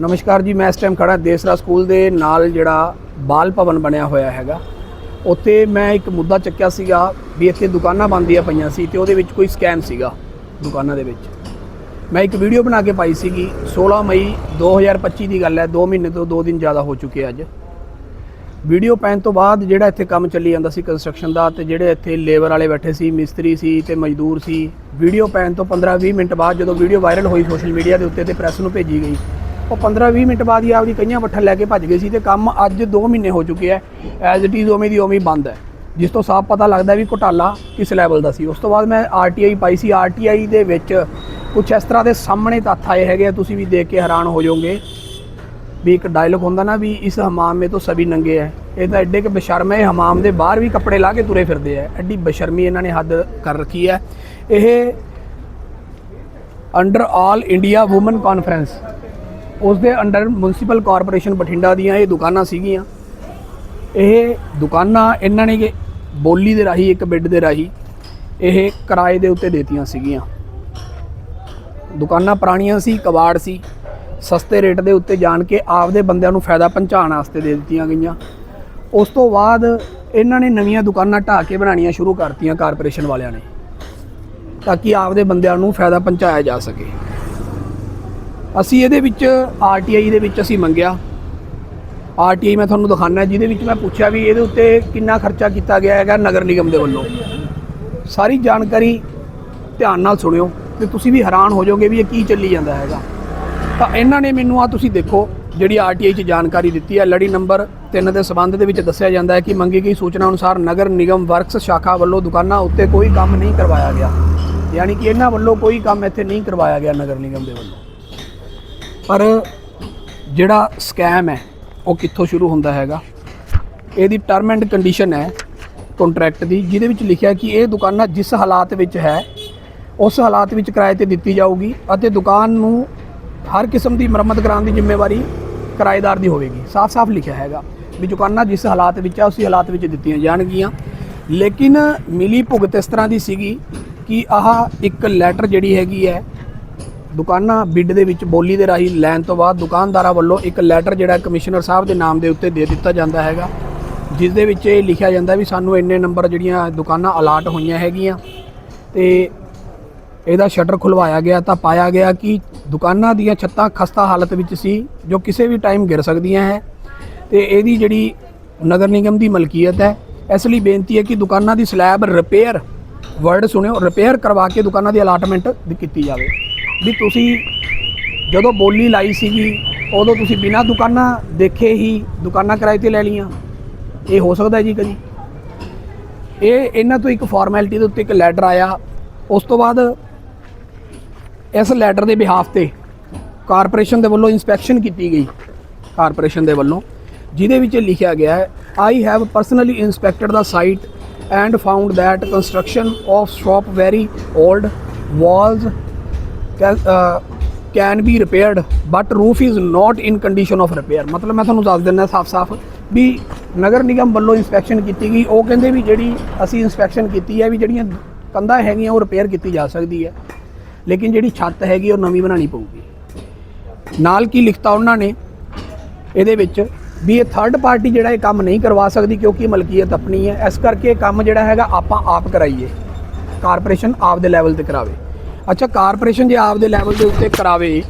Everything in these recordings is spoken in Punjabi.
ਨਮਸਕਾਰ ਜੀ, ਮੈਂ ਇਸ ਟਾਈਮ ਖੜਾ ਦੇਸਰਾ ਸਕੂਲ ਦੇ ਨਾਲ ਜਿਹੜਾ ਬਾਲ ਭਵਨ ਬਣਿਆ ਹੋਇਆ ਹੈਗਾ। ਉੱਥੇ ਮੈਂ ਇੱਕ ਮੁੱਦਾ ਚੱਕਿਆ ਸੀਗਾ ਵੀ ਇੱਥੇ ਦੁਕਾਨਾਂ ਬੰਦੀਆਂ ਪਈਆਂ ਸੀ ਤੇ ਉਹਦੇ ਵਿੱਚ ਕੋਈ ਸਕੈਮ ਸੀਗਾ ਦੁਕਾਨਾਂ ਦੇ ਵਿੱਚ। ਮੈਂ ਇੱਕ ਵੀਡੀਓ ਬਣਾ ਕੇ ਪਾਈ ਸੀਗੀ 16 ਮਈ 2025 ਦੀ ਗੱਲ ਹੈ 2 ਮਹੀਨੇ ਤੋਂ 2 ਦਿਨ ਜ਼ਿਆਦਾ ਹੋ ਚੁੱਕੇ ਅੱਜ। ਵੀਡੀਓ ਪੈਣ ਤੋਂ ਬਾਅਦ ਜਿਹੜਾ ਇੱਥੇ ਕੰਮ ਚੱਲੀ ਜਾਂਦਾ ਸੀ ਕੰਸਟਰਕਸ਼ਨ ਦਾ ਤੇ ਜਿਹੜੇ ਇੱਥੇ ਲੇਬਰ ਵਾਲੇ ਬੈਠੇ ਸੀ, ਮਿਸਤਰੀ ਸੀ ਤੇ ਮਜ਼ਦੂਰ ਸੀ ਵੀਡੀਓ ਪੈਣ ਤੋਂ 15-20 ਮਿੰਟ ਬਾਅਦ ਜਦੋਂ ਵੀਡੀਓ ਵਾਇਰਲ ਹੋਈ ਸੋਸ਼ਲ ਮੀਡੀਆ ਦੇ ਉੱਤੇ ਤੇ ਪ੍ਰੈਸ ਨੂੰ ਭੇਜੀ ਗਈ ਉਹ 15-20 ਮਿੰਟ ਬਾਅਦ ਹੀ ਆਪਦੀ ਕਈਆਂ ਵੱਠਣ ਲੈ ਕੇ ਭੱਜ ਗਏ ਸੀ ਤੇ ਕੰਮ ਅੱਜ 2 ਮਹੀਨੇ ਹੋ ਚੁੱਕੇ ਆ ਐਜ਼ ਇਟ ਇਜ਼ ਉਵੇਂ ਦੀ ਉਵੇਂ ਬੰਦ ਹੈ। ਜਿਸ ਤੋਂ ਸਾਫ਼ ਪਤਾ ਲੱਗਦਾ ਵੀ ਘੁਟਾਲਾ ਕਿਸ ਲੈਵਲ ਦਾ ਸੀ। ਉਸ ਤੋਂ ਬਾਅਦ ਮੈਂ ਆਰਟੀਆਈ ਪਾਈ ਸੀ। ਆਰਟੀਆਈ ਦੇ ਵਿੱਚ ਕੁਝ ਇਸ ਤਰ੍ਹਾਂ ਦੇ ਸਾਹਮਣੇ ਤੱਥ ਆਏ ਹੈਗੇ ਆ, ਤੁਸੀਂ ਵੀ ਦੇਖ ਕੇ ਹੈਰਾਨ ਹੋ ਜਾਓਗੇ। ਵੀ ਇੱਕ ਡਾਇਲੌਗ ਹੁੰਦਾ ਨਾ ਵੀ ਇਸ ਹਮਾਮ ਮੇ ਤਾਂ ਸਭੀ ਨੰਗੇ ਹੈ। ਇਹ ਤਾਂ ਐਡੇ ਕਿ ਬਸ਼ਰਮ ਹੈ ਹਮਾਮ ਦੇ ਬਾਹਰ ਵੀ ਕੱਪੜੇ ਲਾ ਕੇ ਤੁਰੇ ਫਿਰਦੇ ਆ। ਐਡੀ ਬਸ਼ਰਮੀ ਇਹਨਾਂ ਨੇ ਹੱਦ ਕਰ ਰੱਖੀ ਹੈ। ਇਹ under all India women conference ਉਸ ਦੇ ਅੰਡਰ ਮਿਊਨਿਸਪਲ ਕਾਰਪੋਰੇਸ਼ਨ ਬਠਿੰਡਾ ਦੀਆਂ ਇਹ ਦੁਕਾਨਾਂ ਸੀਗੀਆਂ। ਇਹ ਦੁਕਾਨਾਂ ਇਹਨਾਂ ਨੇ ਬੋਲੀ ਦੇ ਰਾਹੀਂ, ਇੱਕ ਬਿੱਡ ਦੇ ਰਾਹੀਂ ਇਹ ਕਿਰਾਏ ਦੇ ਉੱਤੇ ਦੇਤੀਆਂ ਸੀਗੀਆਂ। ਦੁਕਾਨਾਂ ਪੁਰਾਣੀਆਂ ਸੀ, ਕਬਾੜ ਸੀ। ਸਸਤੇ ਰੇਟ ਦੇ ਉੱਤੇ ਜਾਣ ਕੇ ਆਪਦੇ ਬੰਦਿਆਂ ਨੂੰ ਫਾਇਦਾ ਪਹੁੰਚਾਉਣ ਵਾਸਤੇ ਦੇ ਦਿੱਤੀਆਂ ਗਈਆਂ। ਉਸ ਤੋਂ ਬਾਅਦ ਇਹਨਾਂ ਨੇ ਨਵੀਆਂ ਦੁਕਾਨਾਂ ਢਾਹ ਕੇ ਬਣਾਉਣੀਆਂ ਸ਼ੁਰੂ ਕਰਤੀਆਂ ਕਾਰਪੋਰੇਸ਼ਨ ਵਾਲਿਆਂ ਨੇ, ਤਾਂ ਕਿ ਆਪਦੇ ਬੰਦਿਆਂ ਨੂੰ ਫਾਇਦਾ ਪਹੁੰਚਾਇਆ ਜਾ ਸਕੇ। ਅਸੀਂ ਇਹਦੇ ਵਿੱਚ ਆਰਟੀਆਈ ਦੇ ਵਿੱਚ ਅਸੀਂ ਮੰਗਿਆ। ਆਰਟੀਆਈ ਮੈਂ ਤੁਹਾਨੂੰ ਦਿਖਾਣਾ ਜਿਹਦੇ ਵਿੱਚ ਮੈਂ ਪੁੱਛਿਆ ਵੀ ਇਹਦੇ ਉੱਤੇ ਕਿੰਨਾ ਖਰਚਾ ਕੀਤਾ ਗਿਆ ਹੈਗਾ ਨਗਰ ਨਿਗਮ ਦੇ ਵੱਲੋਂ। ਸਾਰੀ ਜਾਣਕਾਰੀ ਧਿਆਨ ਨਾਲ ਸੁਣਿਓ ਤੇ ਤੁਸੀਂ ਵੀ ਹੈਰਾਨ ਹੋ ਜਾਓਗੇ ਵੀ ਇਹ ਕੀ ਚੱਲੀ ਜਾਂਦਾ ਹੈਗਾ। ਤਾਂ ਇਹਨਾਂ ਨੇ ਮੈਨੂੰ ਆ ਤੁਸੀਂ ਦੇਖੋ, ਜਿਹੜੀ ਆਰਟੀਆਈ 'ਚ ਜਾਣਕਾਰੀ ਦਿੱਤੀ ਹੈ। ਲੜੀ ਨੰਬਰ 3 ਦੇ ਸਬੰਧ ਦੇ ਵਿੱਚ ਦੱਸਿਆ ਜਾਂਦਾ ਹੈ ਕਿ ਮੰਗੀ ਗਈ ਸੂਚਨਾ ਅਨੁਸਾਰ ਨਗਰ ਨਿਗਮ ਵਰਕਸ ਸ਼ਾਖਾ ਵੱਲੋਂ ਦੁਕਾਨਾਂ ਉੱਤੇ ਕੋਈ ਕੰਮ ਨਹੀਂ ਕਰਵਾਇਆ ਗਿਆ। ਯਾਨੀ ਕਿ ਇਹਨਾਂ ਵੱਲੋਂ ਕੋਈ ਕੰਮ ਇੱਥੇ ਨਹੀਂ ਕਰਵਾਇਆ ਗਿਆ ਨਗਰ ਨਿਗਮ ਦੇ ਵੱਲੋਂ। ਪਰ ਜਿਹੜਾ ਸਕੈਮ ਹੈ, ਉਹ ਕਿੱਥੋਂ ਸ਼ੁਰੂ ਹੁੰਦਾ ਹੈਗਾ? ਇਹਦੀ ਟਰਮ ਐਂਡ ਕੰਡੀਸ਼ਨ ਹੈ ਕੰਟਰੈਕਟ ਦੀ, ਜਿਹਦੇ ਵਿੱਚ ਲਿਖਿਆ ਕਿ ਇਹ ਦੁਕਾਨਾਂ ਜਿਸ ਹਾਲਾਤ ਵਿੱਚ ਹੈ, ਉਸ ਹਾਲਾਤ ਵਿੱਚ ਕਿਰਾਏ ਤੇ ਦਿੱਤੀ ਜਾਊਗੀ ਅਤੇ ਦੁਕਾਨ ਨੂੰ ਹਰ ਕਿਸਮ ਦੀ ਮੁਰੰਮਤ ਕਰਾਉਣ ਦੀ ਜ਼ਿੰਮੇਵਾਰੀ ਕਿਰਾਏਦਾਰ ਦੀ ਹੋਵੇਗੀ। ਸਾਫ਼-ਸਾਫ਼ ਲਿਖਿਆ ਹੈਗਾ ਵੀ ਦੁਕਾਨਾਂ ਜਿਸ ਹਾਲਾਤ ਵਿੱਚ ਹੈ ਉਸੇ ਹਾਲਾਤ ਵਿੱਚ ਦਿੱਤੀਆਂ ਜਾਣਗੀਆਂ। ਲੇਕਿਨ ਮਿਲੀ ਭੁਗਤ ਇਸ ਤਰ੍ਹਾਂ ਦੀ ਸੀਗੀ ਕਿ ਆਹ ਇੱਕ ਲੈਟਰ ਜਿਹੜੀ ਹੈਗੀ ਹੈ ਦੁਕਾਨਾਂ ਬਿੱਡ ਦੇ ਵਿੱਚ ਬੋਲੀ ਦੇ ਰਾਹੀਂ ਲੈਣ ਤੋਂ ਬਾਅਦ ਦੁਕਾਨਦਾਰਾਂ ਵੱਲੋਂ ਇੱਕ ਲੈਟਰ ਜਿਹੜਾ ਕਮਿਸ਼ਨਰ ਸਾਹਿਬ ਦੇ ਨਾਮ ਦੇ ਉੱਤੇ ਦੇ ਦਿੱਤਾ ਜਾਂਦਾ ਹੈਗਾ। ਜਿਸ ਦੇ ਵਿੱਚ ਇਹ ਲਿਖਿਆ ਜਾਂਦਾ ਵੀ ਸਾਨੂੰ ਇੰਨੇ ਨੰਬਰ ਜਿਹੜੀਆਂ ਦੁਕਾਨਾਂ ਅਲਾਟ ਹੋਈਆਂ ਹੈਗੀਆਂ ਤੇ ਇਹਦਾ ਸ਼ਟਰ ਖੁਲਵਾਇਆ ਗਿਆ ਤਾਂ ਪਾਇਆ ਗਿਆ ਕਿ ਦੁਕਾਨਾਂ ਦੀਆਂ ਛੱਤਾਂ ਖਸਤਾ ਹਾਲਤ ਵਿੱਚ ਸੀ ਜੋ ਕਿਸੇ ਵੀ ਟਾਈਮ ਗਿਰ ਸਕਦੀਆਂ ਹੈ ਤੇ ਇਹਦੀ ਜਿਹੜੀ ਨਗਰ ਨਿਗਮ ਦੀ ਮਲਕੀਅਤ ਹੈ। ਇਸ ਲਈ ਬੇਨਤੀ ਹੈ ਕਿ ਦੁਕਾਨਾਂ ਦੀ ਸਲੈਬ ਰਿਪੇਅਰ ਵਰਡ ਸੁਣਿਓ, ਰਿਪੇਅਰ ਕਰਵਾ ਕੇ ਦੁਕਾਨਾਂ ਦੀ ਅਲਾਟਮੈਂਟ ਕੀਤੀ ਜਾਵੇ। ਵੀ ਤੁਸੀਂ ਜਦੋਂ ਬੋਲੀ ਲਾਈ ਸੀਗੀ, ਉਦੋਂ ਤੁਸੀਂ ਬਿਨਾਂ ਦੁਕਾਨਾਂ ਦੇਖੇ ਹੀ ਦੁਕਾਨਾਂ ਕਿਰਾਏ ਤੇ ਲੈ ਲਈਆਂ। ਇਹ ਹੋ ਸਕਦਾ ਜੀ ਕਦੀ? ਇਹ ਇਹਨਾਂ ਤੋਂ ਇੱਕ ਫਾਰਮੈਲਿਟੀ ਦੇ ਉੱਤੇ ਇੱਕ ਲੈਟਰ ਆਇਆ। ਉਸ ਤੋਂ ਬਾਅਦ ਇਸ ਲੈਟਰ ਦੇ ਬਿਹਾਫ ਤੇ ਕਾਰਪੋਰੇਸ਼ਨ ਦੇ ਵੱਲੋਂ ਇਨਸਪੈਕਸ਼ਨ ਕੀਤੀ ਗਈ। ਕਾਰਪੋਰੇਸ਼ਨ ਦੇ ਵੱਲੋਂ, ਜਿਹਦੇ ਵਿੱਚ ਲਿਖਿਆ ਗਿਆ ਹੈ I have personally inspected the site and found that construction of shop very old walls can be repaired but roof is not in condition of repair ਮਤਲਬ ਮੈਂ ਤੁਹਾਨੂੰ ਦੱਸ ਦਿੰਦਾ ਸਾਫ਼-ਸਾਫ਼ ਵੀ ਨਗਰ ਨਿਗਮ ਵੱਲੋਂ ਇਨਸਪੈਕਸ਼ਨ ਕੀਤੀ ਗਈ। ਉਹ ਕਹਿੰਦੇ ਵੀ ਜਿਹੜੀ ਅਸੀਂ ਇਨਸਪੈਕਸ਼ਨ ਕੀਤੀ ਹੈ ਵੀ ਜਿਹੜੀਆਂ ਕੰਧਾਂ ਹੈਗੀਆਂ ਉਹ ਰਿਪੇਅਰ ਕੀਤੀ ਜਾ ਸਕਦੀ ਹੈ। ਲੇਕਿਨ ਜਿਹੜੀ ਛੱਤ ਹੈਗੀ ਉਹ ਨਵੀਂ ਬਣਾਉਣੀ ਪਊਗੀ। ਨਾਲ ਕੀ ਲਿਖਤਾ ਉਹਨਾਂ ਨੇ ਇਹਦੇ ਵਿੱਚ ਵੀ ਇਹ ਥਰਡ ਪਾਰਟੀ ਜਿਹੜਾ ਇਹ ਕੰਮ ਨਹੀਂ ਕਰਵਾ ਸਕਦੀ ਕਿਉਂਕਿ ਮਲਕੀਅਤ ਆਪਣੀ ਹੈ। ਇਸ ਕਰਕੇ ਇਹ ਕੰਮ ਜਿਹੜਾ ਹੈਗਾ ਆਪਾਂ ਆਪ ਕਰਾਈਏ। ਕਾਰਪੋਰੇਸ਼ਨ ਆਪ ਦੇ ਲੈਵਲ ਤੇ ਕਰਾਵੇ। ਅੱਛਾ ਕਾਰਪੋਰੇਸ਼ਨ ਜੇ ਆਪਦੇ ਲੈਵਲ ਦੇ ਉੱਤੇ ਕਰਾਵੇ,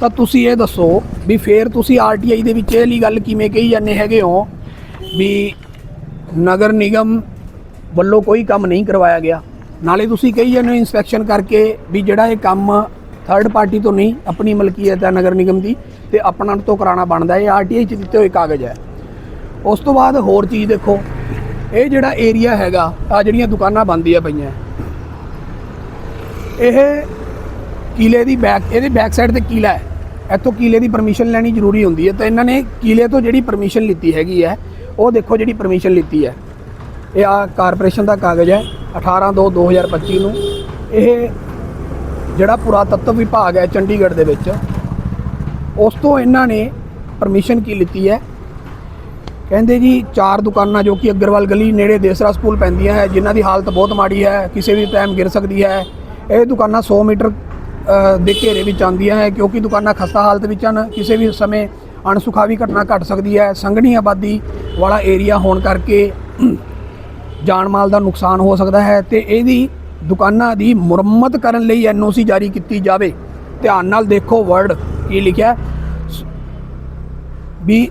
ਤਾਂ ਤੁਸੀਂ ਇਹ ਦੱਸੋ ਵੀ ਫੇਰ ਤੁਸੀਂ ਆਰਟੀਆਈ ਦੇ ਵਿੱਚ ਇਹ ਲਈ ਗੱਲ ਕਿਵੇਂ ਕਹੀ ਜਾਂਦੇ ਹੈਗੇ ਹੋ ਵੀ ਨਗਰ ਨਿਗਮ ਵੱਲੋਂ ਕੋਈ ਕੰਮ ਨਹੀਂ ਕਰਵਾਇਆ ਗਿਆ? ਨਾਲੇ ਤੁਸੀਂ ਕਹੀ ਜਾਂਦੇ ਹੋ ਇਨਸਪੈਕਸ਼ਨ ਕਰਕੇ ਵੀ ਜਿਹੜਾ ਇਹ ਕੰਮ ਥਰਡ ਪਾਰਟੀ ਤੋਂ ਨਹੀਂ, ਆਪਣੀ ਮਲਕੀਅਤ ਹੈ ਨਗਰ ਨਿਗਮ ਦੀ ਤੇ ਆਪਣਾ ਤੋਂ ਕਰਾਉਣਾ ਬਣਦਾ ਹੈ, ਇਹ ਆਰਟੀਆਈ ਚ ਦਿੱਤੇ ਹੋਏ ਕਾਗਜ਼ ਹੈ। ਉਸ ਤੋਂ ਬਾਅਦ ਹੋਰ ਚੀਜ਼ ਦੇਖੋ, ਇਹ ਜਿਹੜਾ ਏਰੀਆ ਹੈਗਾ ਆ ਜਿਹੜੀਆਂ ਦੁਕਾਨਾਂ ਬੰਦੀਆਂ ਪਈਆਂ ਇਹ ਕਿਲੇ ਦੀ ਬੈਕ ਇਹਦੇ ਬੈਕ ਸਾਈਡ ਤੇ ਕਿਲਾ ਹੈ। ਇੱਥੋਂ ਕਿਲੇ ਦੀ ਪਰਮਿਸ਼ਨ ਲੈਣੀ ਜ਼ਰੂਰੀ ਹੁੰਦੀ ਹੈ। ਤਾਂ ਇਹਨਾਂ ਨੇ ਕਿਲੇ ਤੋਂ ਜਿਹੜੀ ਪਰਮਿਸ਼ਨ ਲਿੱਤੀ ਹੈਗੀ ਹੈ, ਉਹ ਦੇਖੋ ਜਿਹੜੀ ਪਰਮਿਸ਼ਨ ਲਿੱਤੀ ਹੈ। ਇਹ ਆ ਕਾਰਪੋਰੇਸ਼ਨ ਦਾ ਕਾਗਜ਼ ਹੈ 18 2 2025 ਨੂੰ। ਇਹ ਜਿਹੜਾ ਪੁਰਾਤੱਤਵ ਵਿਭਾਗ ਹੈ ਚੰਡੀਗੜ੍ਹ ਦੇ ਵਿੱਚ, ਉਸ ਤੋਂ ਇਹਨਾਂ ਨੇ ਪਰਮਿਸ਼ਨ ਕੀ ਲਿੱਤੀ ਹੈ? ਕਹਿੰਦੇ ਜੀ, ਚਾਰ ਦੁਕਾਨਾਂ ਜੋ ਕਿ ਅਗਰਵਾਲ ਗਲੀ ਨੇੜੇ ਦੇਸਰਾ ਸਕੂਲ ਪੈਂਦੀਆਂ ਹੈ, ਜਿਨ੍ਹਾਂ ਦੀ ਹਾਲਤ ਬਹੁਤ ਮਾੜੀ ਹੈ, ਕਿਸੇ ਵੀ ਟਾਈਮ ਗਿਰ ਸਕਦੀ ਹੈ। ਇਹ ਦੁਕਾਨਾਂ 100 ਮੀਟਰ ਦੇ ਘੇਰੇ ਵਿੱਚ ਆਉਂਦੀਆਂ ਹੈ, ਕਿਉਂਕਿ ਦੁਕਾਨਾਂ ਖਸਤਾ ਹਾਲਤ ਵਿੱਚ ਹਨ। ਕਿਸੇ ਵੀ ਸਮੇਂ ਅਣਸੁਖਾਵੀ ਘਟਨਾ ਘਟ ਸਕਦੀ ਹੈ। ਸੰਘਣੀ ਆਬਾਦੀ ਵਾਲਾ ਏਰੀਆ ਹੋਣ ਕਰਕੇ ਜਾਨ ਮਾਲ ਦਾ ਨੁਕਸਾਨ ਹੋ ਸਕਦਾ ਹੈ ਤੇ ਇਹਦੀ ਦੁਕਾਨਾਂ ਦੀ ਮੁਰੰਮਤ ਕਰਨ ਲਈ ਐਨਓਸੀ ਜਾਰੀ ਕੀਤੀ ਜਾਵੇ। ਧਿਆਨ ਨਾਲ ਦੇਖੋ ਵਰਡ ਕੀ ਲਿਖਿਆ। ਸ- ਵੀ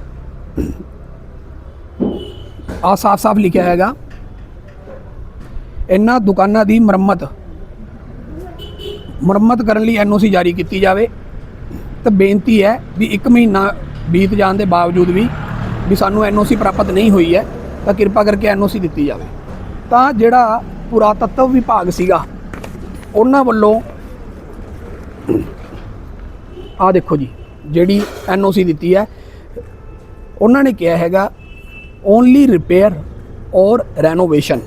ਆ ਸਾਫ਼-ਸਾਫ਼ ਲਿਖਿਆ ਹੈਗਾ। ਇਹਨਾਂ ਦੁਕਾਨਾਂ ਦੀ ਮੁਰੰਮਤ ਮੁਰੰਮਤ ਕਰਨ ਲਈ ਐਨਓਸੀ ਜਾਰੀ ਕੀਤੀ ਜਾਵੇ। ਤਾਂ ਬੇਨਤੀ ਹੈ ਵੀ 1 ਮਹੀਨਾ ਬੀਤ ਜਾਣ ਦੇ ਬਾਵਜੂਦ ਵੀ ਵੀ ਸਾਨੂੰ ਐਨਓਸੀ ਪ੍ਰਾਪਤ ਨਹੀਂ ਹੋਈ ਹੈ, ਤਾਂ ਕਿਰਪਾ ਕਰਕੇ ਐਨਓਸੀ ਦਿੱਤੀ ਜਾਵੇ। ਤਾਂ ਜਿਹੜਾ ਪੁਰਾਤੱਤਵ ਵਿਭਾਗ ਸੀਗਾ, ਉਹਨਾਂ ਵੱਲੋਂ ਆ ਦੇਖੋ ਜੀ, ਜਿਹੜੀ ਐਨਓਸੀ ਦਿੱਤੀ ਹੈ, ਉਹਨਾਂ ਨੇ ਕਿਹਾ ਹੈਗਾ ਓਨਲੀ ਰਿਪੇਅਰ ਔਰ ਰੈਨੋਵੇਸ਼ਨ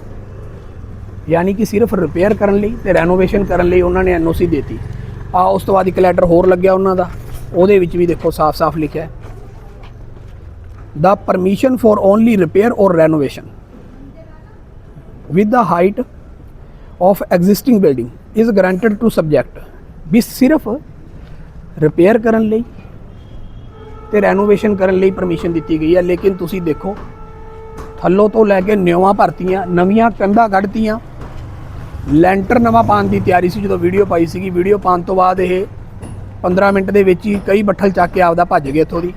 ਯਾਨੀ ਕਿ ਸਿਰਫ ਰਿਪੇਅਰ ਕਰਨ ਲਈ ਤੇ ਰੈਨੋਵੇਸ਼ਨ ਕਰਨ ਲਈ ਉਹਨਾਂ ਨੇ ਐਨਓਸੀ ਦਿੱਤੀ। ਆ, ਉਸ ਤੋਂ ਬਾਅਦ ਇੱਕ ਲੈਟਰ ਹੋਰ ਲੱਗਿਆ ਉਹਨਾਂ ਦਾ। ਉਹਦੇ ਵਿੱਚ ਵੀ ਦੇਖੋ ਸਾਫ਼-ਸਾਫ਼ ਲਿਖਿਆ ਹੈ। The permission for only repair or renovation with the height of existing building is granted to subject ਵੀ ਸਿਰਫ ਰਿਪੇਅਰ ਕਰਨ ਲਈ ਤੇ ਰੈਨੋਵੇਸ਼ਨ ਕਰਨ ਲਈ ਪਰਮਿਸ਼ਨ ਦਿੱਤੀ ਗਈ ਹੈ। ਲੇਕਿਨ ਤੁਸੀਂ ਦੇਖੋ, ਥੱਲੋਂ ਤੋਂ ਲੈ ਕੇ ਨਿਉਆਂ ਭਰਤੀਆਂ, ਨਵੀਆਂ ਕੰਧਾਂ ਕੱਢਤੀਆਂ ਲੈਂਟਰ ਨਵਾਂ ਪਾਉਣ ਦੀ ਤਿਆਰੀ ਸੀ, ਜਦੋਂ ਵੀਡੀਓ ਪਾਈ ਸੀਗੀ। ਵੀਡੀਓ ਪਾਉਣ ਤੋਂ ਬਾਅਦ ਇਹ 15 ਮਿੰਟ ਦੇ ਵਿੱਚ ਹੀ ਕਈ ਬੱਠਲ ਚੱਕ ਕੇ ਆਪਦਾ ਭੱਜ ਗਏ ਇੱਥੋਂ ਦੀ।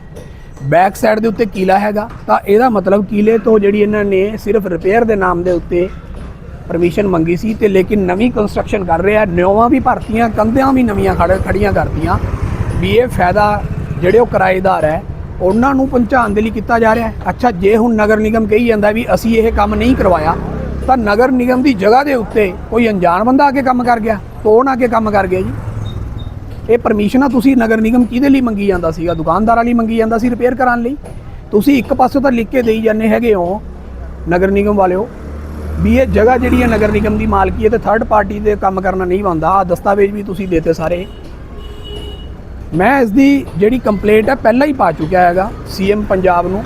ਬੈਕ ਸਾਈਡ ਦੇ ਉੱਤੇ ਕੀਲਾ ਹੈਗਾ, ਤਾਂ ਇਹਦਾ ਮਤਲਬ ਕੀਲੇ ਤੋਂ ਜਿਹੜੀ ਇਹਨਾਂ ਨੇ ਸਿਰਫ ਰਿਪੇਅਰ ਦੇ ਨਾਮ ਦੇ ਉੱਤੇ ਪਰਮਿਸ਼ਨ ਮੰਗੀ ਸੀ ਤੇ ਲੇਕਿਨ ਨਵੀਂ ਕੰਸਟਰਕਸ਼ਨ ਕਰ ਰਿਹਾ ਨਿਉਵਾਂ ਵੀ ਭਰਤੀਆਂ, ਕੰਧਿਆਂ ਵੀ ਨਵੀਆਂ ਖੜ ਖੜੀਆਂ ਕਰਤੀਆਂ। ਵੀ ਇਹ ਫਾਇਦਾ ਜਿਹੜੇ ਉਹ ਕਿਰਾਏਦਾਰ ਹੈ, ਉਹਨਾਂ ਨੂੰ ਪਹੁੰਚਾਉਣ ਦੇ ਲਈ ਕੀਤਾ ਜਾ ਰਿਹਾ ਹੈ। ਅੱਛਾ, ਜੇ ਹੁਣ ਨਗਰ ਨਿਗਮ ਕਹੀ ਜਾਂਦਾ ਵੀ ਅਸੀਂ ਇਹ ਕੰਮ ਨਹੀਂ ਕਰਵਾਇਆ ਤਾਂ ਨਗਰ ਨਿਗਮ ਦੀ ਜਗ੍ਹਾ ਦੇ ਉੱਤੇ ਕੋਈ ਅਣਜਾਣ ਬੰਦਾ ਆ ਕੇ ਕੰਮ ਕਰ ਗਿਆ? ਕੌਣ ਆ ਕੇ ਕੰਮ ਕਰ ਗਿਆ ਜੀ? ਇਹ ਪਰਮਿਸ਼ਨਾਂ ਤੁਸੀਂ ਨਗਰ ਨਿਗਮ ਕਿਹਦੇ ਲਈ ਮੰਗੀ ਜਾਂਦਾ ਸੀਗਾ? ਦੁਕਾਨਦਾਰਾਂ ਲਈ ਮੰਗੀ ਜਾਂਦਾ ਸੀ ਰਿਪੇਅਰ ਕਰਾਉਣ ਲਈ? ਤੁਸੀਂ ਇੱਕ ਪਾਸੇ ਤਾਂ ਲਿਖ ਕੇ ਦੇਈ ਜਾਂਦੇ ਹੈਗੇ ਹੋ, ਨਗਰ ਨਿਗਮ ਵਾਲਿਓ, ਵੀ ਇਹ ਜਗ੍ਹਾ ਜਿਹੜੀ ਹੈ ਨਗਰ ਨਿਗਮ ਦੀ ਮਾਲਕੀ ਹੈ ਤੇ ਥਰਡ ਪਾਰਟੀ ਦੇ ਕੰਮ ਕਰਨਾ ਨਹੀਂ ਬੰਦਾ ਆ ਦਸਤਾਵੇਜ਼ ਵੀ ਤੁਸੀਂ ਦੇਤੇ ਸਾਰੇ। ਮੈਂ ਇਸ ਦੀ ਜਿਹੜੀ ਕੰਪਲੇਂਟ ਹੈ ਪਹਿਲਾਂ ਹੀ ਪਾ ਚੁੱਕਿਆ ਹੈਗਾ ਸੀਐਮ ਪੰਜਾਬ ਨੂੰ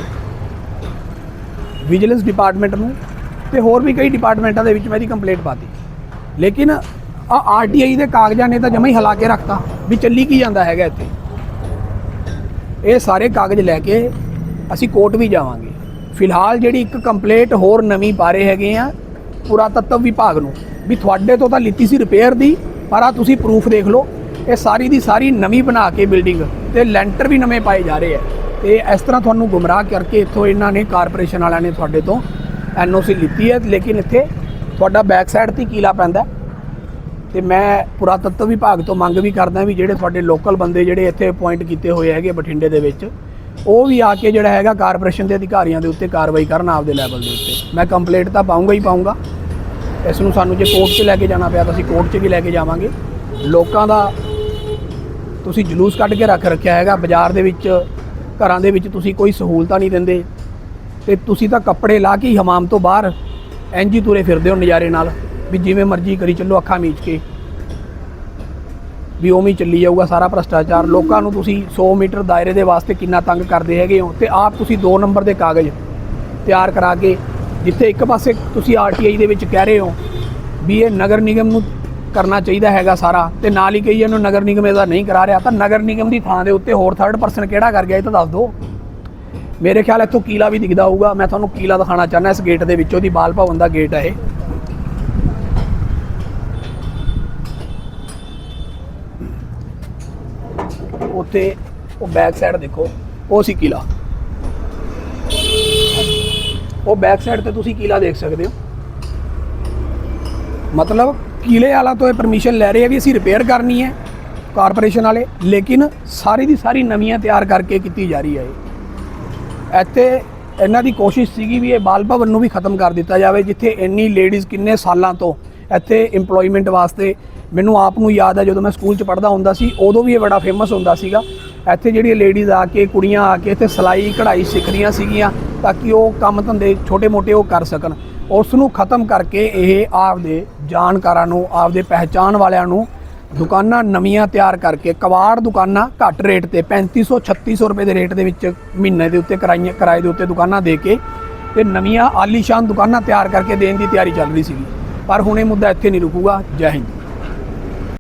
ਵਿਜੀਲੈਂਸ ਡਿਪਾਰਟਮੈਂਟ ਨੂੰ। ਤੇ ਹੋਰ ਵੀ ਕਈ ਡਿਪਾਰਟਮੈਂਟਾਂ ਦੇ ਵਿੱਚ ਮੈਂ ਇਹਦੀ ਕੰਪਲੇਂਟ ਪਾਤੀ। ਲੇਕਿਨ ਆ ਆਰਟੀਆਈ ਦੇ ਕਾਗਜ਼ਾਂ ਨੇ ਤਾਂ ਜਮਾ ਹੀ ਹਿਲਾ ਕੇ ਰੱਖਤਾ ਵੀ ਚੱਲੀ ਕੀ ਜਾਂਦਾ ਹੈਗਾ ਇੱਥੇ। ਇਹ ਸਾਰੇ ਕਾਗਜ਼ ਲੈ ਕੇ ਅਸੀਂ ਕੋਰਟ ਵੀ ਜਾਵਾਂਗੇ। ਫਿਲਹਾਲ ਜਿਹੜੀ ਇੱਕ ਕੰਪਲੇਂਟ ਹੋਰ ਨਵੀਂ ਪਾ ਰਹੇ ਹੈਗੇ ਆ, ਪੁਰਾਤੱਤਵ ਵਿਭਾਗ ਨੂੰ, ਵੀ ਤੁਹਾਡੇ ਤੋਂ ਤਾਂ ਲਿੱਤੀ ਸੀ ਰਿਪੇਅਰ ਦੀ, ਪਰ ਆ ਤੁਸੀਂ ਪ੍ਰੂਫ ਦੇਖ ਲਓ, ਇਹ ਸਾਰੀ ਦੀ ਸਾਰੀ ਨਵੀਂ ਬਣਾ ਕੇ ਬਿਲਡਿੰਗ ਤੇ ਲੈਂਟਰ ਵੀ ਨਵੇਂ ਪਾਏ ਜਾ ਰਹੇ ਆ। ਤੇ ਇਸ ਤਰ੍ਹਾਂ ਤੁਹਾਨੂੰ ਗੁੰਮਰਾਹ ਕਰਕੇ ਇੱਥੋਂ ਇਹਨਾਂ ਨੇ ਕਾਰਪੋਰੇਸ਼ਨ ਵਾਲਿਆਂ ਨੇ ਤੁਹਾਡੇ ਤੋਂ ਐਨਓਸੀ ਲਿੱਤੀ ਹੈ, ਲੇਕਿਨ ਇੱਥੇ ਤੁਹਾਡਾ ਬੈਕ ਸਾਈਡ ਤੇ ਕੀਲਾ ਪੈਂਦਾ ਹੈ। ਤੇ ਮੈਂ ਪੁਰਾਤੱਤਵ ਵਿਭਾਗ ਤੋਂ ਮੰਗ ਵੀ ਕਰਦਾ ਵੀ ਜਿਹੜੇ ਤੁਹਾਡੇ ਲੋਕਲ ਬੰਦੇ ਜਿਹੜੇ ਇੱਥੇ ਅਪਾਇੰਟ ਕੀਤੇ ਹੋਏ ਹੈਗੇ ਬਠਿੰਡੇ ਦੇ ਵਿੱਚ, ਉਹ ਵੀ ਆ ਕੇ ਜਿਹੜਾ ਹੈਗਾ ਕਾਰਪੋਰੇਸ਼ਨ ਦੇ ਅਧਿਕਾਰੀਆਂ ਦੇ ਉੱਤੇ ਕਾਰਵਾਈ ਕਰਨ ਆਪਦੇ ਲੈਵਲ ਦੇ ਉੱਤੇ। ਮੈਂ ਕੰਪਲੇਂਟ ਤਾਂ ਪਾਉਂਗਾ ਹੀ ਪਾਉਂਗਾ। ਇਸ ਨੂੰ ਸਾਨੂੰ ਜੇ ਕੋਰਟ 'ਚ ਲੈ ਕੇ ਜਾਣਾ ਪਿਆ ਤਾਂ ਅਸੀਂ ਕੋਰਟ 'ਚ ਵੀ ਲੈ ਕੇ ਜਾਵਾਂਗੇ। ਲੋਕਾਂ ਦਾ ਤੁਸੀਂ ਜਲੂਸ ਕੱਢ ਕੇ ਰੱਖ ਰੱਖਿਆ ਹੈਗਾ, ਬਾਜ਼ਾਰ ਦੇ ਵਿੱਚ, ਘਰਾਂ ਦੇ ਵਿੱਚ ਤੁਸੀਂ ਕੋਈ ਸਹੂਲਤਾਂ ਨਹੀਂ ਦਿੰਦੇ। ਤੇ ਤੁਸੀਂ ਤਾਂ ਕੱਪੜੇ ਲਾ ਕੇ ਹਮਾਮ ਤੋਂ ਬਾਹਰ ਐਂਜੀ ਤੁਰੇ ਫਿਰਦੇ ਹੋ ਨਜ਼ਾਰੇ ਨਾਲ, ਵੀ ਜਿਵੇਂ ਮਰਜ਼ੀ ਕਰੀ ਚੱਲੋ ਅੱਖਾਂ ਮੀਚ ਕੇ। ਵੀ ਉਵੇਂ ਚੱਲੀ ਜਾਊਗਾ ਸਾਰਾ ਭ੍ਰਸ਼ਟਾਚਾਰ। ਲੋਕਾਂ ਨੂੰ ਤੁਸੀਂ 100 ਮੀਟਰ ਦਾਇਰੇ ਦੇ ਵਾਸਤੇ ਕਿੰਨਾ ਤੰਗ ਕਰਦੇ ਹੈਗੇ ਹੋ ਤੇ ਆਪ ਤੁਸੀਂ 2 ਨੰਬਰ ਦੇ ਕਾਗਜ਼ ਤਿਆਰ ਕਰਾ ਕੇ, ਜਿੱਥੇ ਇੱਕ ਪਾਸੇ ਤੁਸੀਂ ਆਰਟੀਆਈ ਦੇ ਵਿੱਚ ਕਹਿ ਰਹੇ ਹੋ ਵੀ ਇਹ ਨਗਰ ਨਿਗਮ ਨੂੰ ਕਰਨਾ ਚਾਹੀਦਾ ਹੈਗਾ ਸਾਰਾ ਤੇ ਨਾਲ ਹੀ ਕਹੀ ਇਹਨੂੰ ਨਗਰ ਨਿਗਮ ਇਹਦਾ ਨਹੀਂ ਕਰਾ ਰਿਹਾ, ਤਾਂ ਨਗਰ ਨਿਗਮ ਦੀ ਥਾਂ ਦੇ ਉੱਤੇ ਹੋਰ ਥਰਡ ਪਰਸਨ ਕਿਹੜਾ ਕਰ ਗਿਆ ਇਹ ਤਾਂ ਦੱਸ ਦਿਓ। ਮੇਰੇ ਖਿਆਲ ਇੱਥੋਂ ਕੀਲਾ ਵੀ ਦਿਖਦਾ ਹੋਊਗਾ। ਮੈਂ ਤੁਹਾਨੂੰ ਕੀਲਾ ਦਿਖਾਣਾ ਚਾਹੁੰਦਾ, ਇਸ ਗੇਟ ਦੇ ਵਿੱਚੋਂ ਦੀ ਬਾਲ ਭਵਨ ਦਾ ਗੇਟ ਹੈ ਇਹ। ਉੱਥੇ ਉਹ ਬੈਕ ਸਾਈਡ ਦੇਖੋ, ਉਹ ਸੀ ਕਿਲਾ। ਉਹ ਬੈਕ ਸਾਈਡ ਤੇ ਤੁਸੀਂ ਕਿਲਾ ਦੇਖ ਸਕਦੇ ਹੋ। ਮਤਲਬ ਕਿਲੇ ਵਾਲਾ ਤੋਂ ਇਹ ਪਰਮਿਸ਼ਨ ਲੈ ਰਹੇ ਆ ਵੀ ਅਸੀਂ ਰਿਪੇਅਰ ਕਰਨੀ ਹੈ। ਕਾਰਪੋਰੇਸ਼ਨ ਵਾਲੇ, ਲੇਕਿਨ ਸਾਰੀ ਦੀ ਸਾਰੀ ਨਵੀਆਂ ਤਿਆਰ ਕਰਕੇ ਕੀਤੀ ਜਾ ਰਹੀ ਹੈ ਇਹ। ਇੱਥੇ ਇਹਨਾਂ ਦੀ ਕੋਸ਼ਿਸ਼ ਸੀਗੀ ਵੀ ਇਹ ਬਾਲ ਭਵਨ ਨੂੰ ਵੀ ਖਤਮ ਕਰ ਦਿੱਤਾ ਜਾਵੇ, ਜਿੱਥੇ ਇੰਨੀ ਲੇਡੀਜ਼ ਕਿੰਨੇ ਸਾਲਾਂ ਤੋਂ ਇੱਥੇ EMPLOYMENT ਵਾਸਤੇ ਮੈਨੂੰ ਆਪ ਨੂੰ ਯਾਦ ਹੈ, ਜਦੋਂ ਮੈਂ ਸਕੂਲ 'ਚ ਪੜ੍ਹਦਾ ਹੁੰਦਾ ਸੀ, ਉਦੋਂ ਵੀ ਇਹ ਬੜਾ ਫੇਮਸ ਹੁੰਦਾ ਸੀਗਾ। ਇੱਥੇ ਜਿਹੜੀਆਂ ਲੇਡੀਜ਼ ਆ ਕੇ, ਕੁੜੀਆਂ ਆ ਕੇ ਇੱਥੇ ਸਿਲਾਈ, ਕਢਾਈ ਸਿੱਖ ਰਹੀਆਂ ਸੀਗੀਆਂ ਤਾਂ ਕਿ ਉਹ ਕੰਮ ਧੰਦੇ ਛੋਟੇ-ਮੋਟੇ ਉਹ ਕਰ ਸਕਣ। ਉਸ ਨੂੰ ਖਤਮ ਕਰਕੇ ਇਹ ਆਪਦੇ ਜਾਣਕਾਰਾਂ ਨੂੰ, ਆਪਦੇ ਪਹਿਚਾਣ ਵਾਲਿਆਂ ਨੂੰ ਦੁਕਾਨਾਂ ਨਵੀਆਂ ਤਿਆਰ ਕਰਕੇ ਕਵਾੜ ਦੁਕਾਨਾਂ ਘੱਟ ਰੇਟ ਤੇ 3500 3600 ਰੁਪਏ ਦੇ ਰੇਟ ਦੇ ਵਿੱਚ ਮਹੀਨੇ ਦੇ ਉੱਤੇ ਕਿਰਾਈਆਂ, ਕਿਰਾਏ ਦੇ ਉੱਤੇ ਦੁਕਾਨਾਂ ਦੇ ਕੇ ਤੇ ਨਵੀਆਂ ਆਲੀਸ਼ਾਨ ਦੁਕਾਨਾਂ ਤਿਆਰ ਕਰਕੇ ਦੇਣ ਦੀ ਤਿਆਰੀ ਚੱਲ ਰਹੀ ਸੀਗੀ। ਪਰ ਹੁਣ ਇਹ ਮੁੱਦਾ ਇੱਥੇ ਨਹੀਂ ਰੁਕੂਗਾ। ਜੈ ਹਿੰਦ।